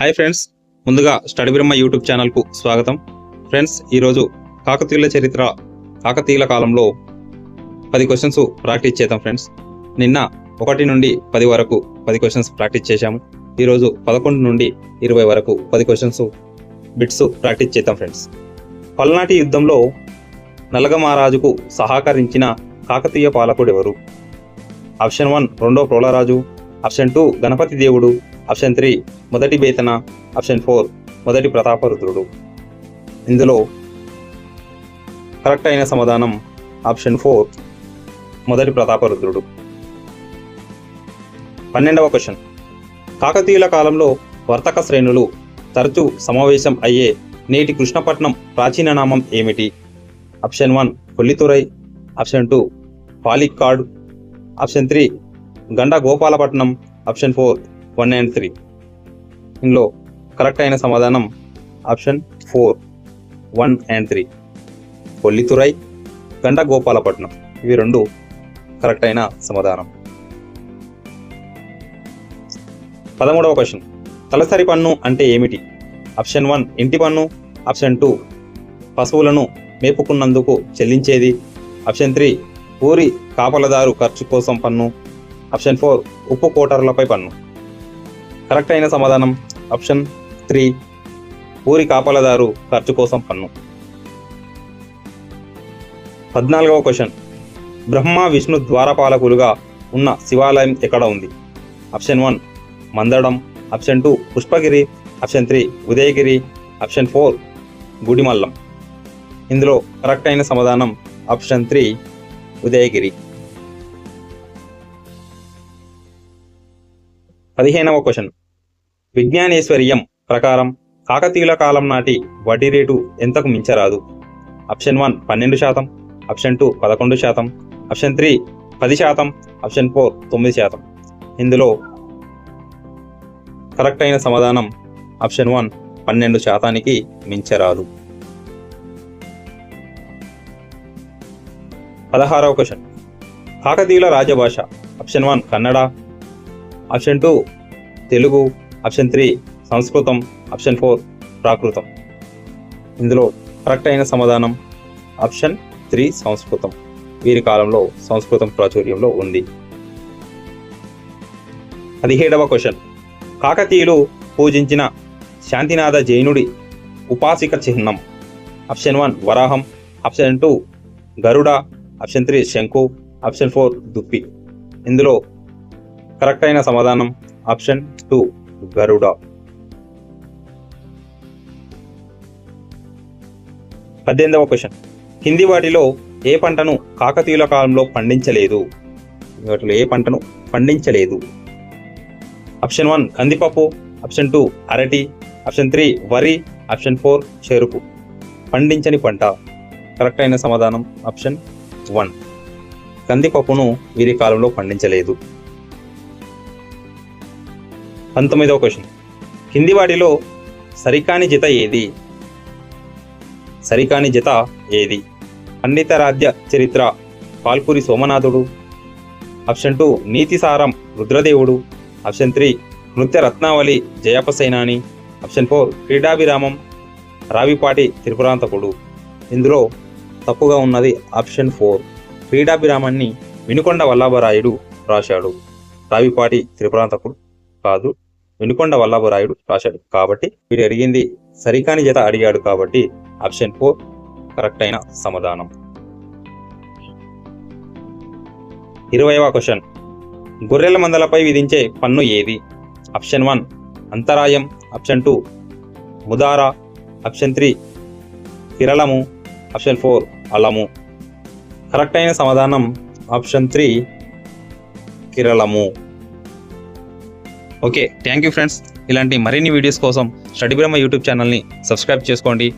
Hi friends ముందుగా study Brahma YouTube ఛానల్కు స్వాగతం. ఫ్రెండ్స్ ఈరోజు కాకతీయుల చరిత్ర కాకతీయుల కాలంలో పది క్వశ్చన్స్ ప్రాక్టీస్ చేద్దాం ఫ్రెండ్స్. నిన్న ఒకటి నుండి పది వరకు పది క్వశ్చన్స్ ప్రాక్టీస్ చేశాము. ఈరోజు పదకొండు నుండి ఇరవై వరకు పది క్వశ్చన్స్ బిట్స్ ప్రాక్టీస్ చేద్దాం ఫ్రెండ్స్. పల్నాటి యుద్ధంలో నలగమారాజుకు సహకరించిన కాకతీయ పాలకుడు ఎవరు? ఆప్షన్ వన్ రెండో ప్రోలరాజు ఆప్షన్ టూ గణపతి దేవుడు. ఆప్షన్ త్రీ మొదటి బేతన. ఆప్షన్ ఫోర్ మొదటి ప్రతాపరుద్రుడు. ఇందులో కరెక్ట్ అయిన సమాధానం ఆప్షన్ ఫోర్ మొదటి ప్రతాపరుద్రుడు. పన్నెండవ క్వశ్చన్. కాకతీయుల కాలంలో వర్తక శ్రేణులు తరచూ సమావేశం అయ్యే నేటి కృష్ణపట్నం ప్రాచీన నామం ఏమిటి? Option one Kollithurai. Option two Palikkad. Option three Ganda Gopalapatnam option four one and three ఇందులో కరెక్ట్ అయిన సమాధానం option four one and three Kollithurai Ganda Gopalapatnam. ఇవి రెండు కరెక్ట్ అయిన సమాధానం. పదమూడవ క్వశ్చన్ తలసరి పన్ను అంటే ఏమిటి? ఆప్షన్ వన్ ఇంటి పన్ను. ఆప్షన్ టూ పశువులను మేపుకున్నందుకు చెల్లించేది. ఆప్షన్ త్రీ ఊరి కాపలదారు ఖర్చు కోసం పన్ను. ఆప్షన్ ఫోర్ ఉప్పు కోటర్లపై పన్ను. కరెక్ట్ అయిన సమాధానం ఆప్షన్ త్రీ ఊరి కాపలదారు ఖర్చు కోసం పన్ను. పద్నాలుగవ క్వశ్చన్. బ్రహ్మ విష్ణు ద్వారపాలకులుగా ఉన్న శివాలయం ఎక్కడ ఉంది? Option one Mandadam. Option two Pushpagiri. Option three Udayagiri. Option four Gudimallam. ఇందులో కరెక్ట్ అయిన సమాధానం ఆప్షన్ త్రీ ఉదయగిరి. పదిహేనవ క్వశ్చన్. విజ్ఞానేశ్వర్యం ప్రకారం కాకతీయుల కాలం నాటి వడ్డీ రేటు ఎంతకు మించరాదు? ఆప్షన్ వన్ పన్నెండు శాతం ఆప్షన్ టూ పదకొండు శాతం ఆప్షన్ త్రీ పది శాతం ఆప్షన్ ఫోర్ తొమ్మిది శాతం. ఇందులో కరెక్ట్ అయిన సమాధానం ఆప్షన్ వన్ పన్నెండు శాతానికి మించరాదు. పదహారవ క్వశ్చన్. కాకతీయుల రాజభాష option one Kannada option two Telugu. Option three Samskritam. Option four Prakritam. ఇందులో కరెక్ట్ అయిన సమాధానం ఆప్షన్ త్రీ సంస్కృతం. వీరి కాలంలో సంస్కృతం ప్రాచుర్యంలో ఉంది. పదిహేడవ క్వశ్చన్. కాకతీయులు పూజించిన శాంతినాథ జైనుడి ఉపాసిక చిహ్నం. Option one వరాహం. Option two Garuda. Option three శంకు. ఆప్షన్ ఫోర్ దుప్పి. ఇందులో కరెక్ట్ అయిన సమాధానం. Option two Garuda. పద్దెనిమిదవ క్వశ్చన్. కింది వాటిలో ఏ పంటను కాకతీయుల కాలంలో పండించలేదు? వాటిలో ఏ పంటను పండించలేదు? ఆప్షన్ వన్ కందిపప్పు. ఆప్షన్ టూ అరటి. ఆప్షన్ త్రీ వరి. ఆప్షన్ ఫోర్ చెరుకు. పండించని పంట. కరెక్ట్ అయిన సమాధానం ఆప్షన్ వన్. కందిపప్పును వీరి కాలంలో పండించలేదు. పంతొమ్మిదవ క్వశ్చన్. కింది వాటిలో సరికాని జత ఏది? సరికాని జత ఏది? పండితరాధ్య చరిత్ర. పాల్పూరి సోమనాథుడు. Option two Nitisaram రుద్రదేవుడు. Option three Nritya Ratnavali Jayapasenani. Option four Kridabhiramam Ravipati Tripurantakudu. ఇందులో తప్పుగా ఉన్నది ఆప్షన్ ఫోర్. క్రీడాభిరామాన్ని వినుకొండ వల్లభరాయుడు రాశాడు. రావిపాటి త్రిపురాంతకుడు కాదు. వెనుకొండ వల్లభరాయుడు రాశాడు. కాబట్టి వీడు అడిగింది సరికాని జత అడిగాడు కాబట్టి ఆప్షన్ ఫోర్ కరెక్ట్ అయిన సమాధానం. ఇరవైవ క్వశ్చన్. గొర్రెల మందలపై విధించే పన్ను ఏది? ఆప్షన్ వన్ అంతరాయం ఆప్షన్ టూ ముదారా ఆప్షన్ త్రీ కిరళము ఆప్షన్ ఫోర్ అలము. కరెక్ట్ అయిన సమాధానం ఆప్షన్ త్రీ కిరళము ఓకే థ్యాంక్ యూ ఫ్రెండ్స్ ఇలాంటి మరిన్ని వీడియోస్ కోసం స్టడీ బ్రహ్మ యూట్యూబ్ ఛానల్ని సబ్స్క్రైబ్ చేసుకోండి.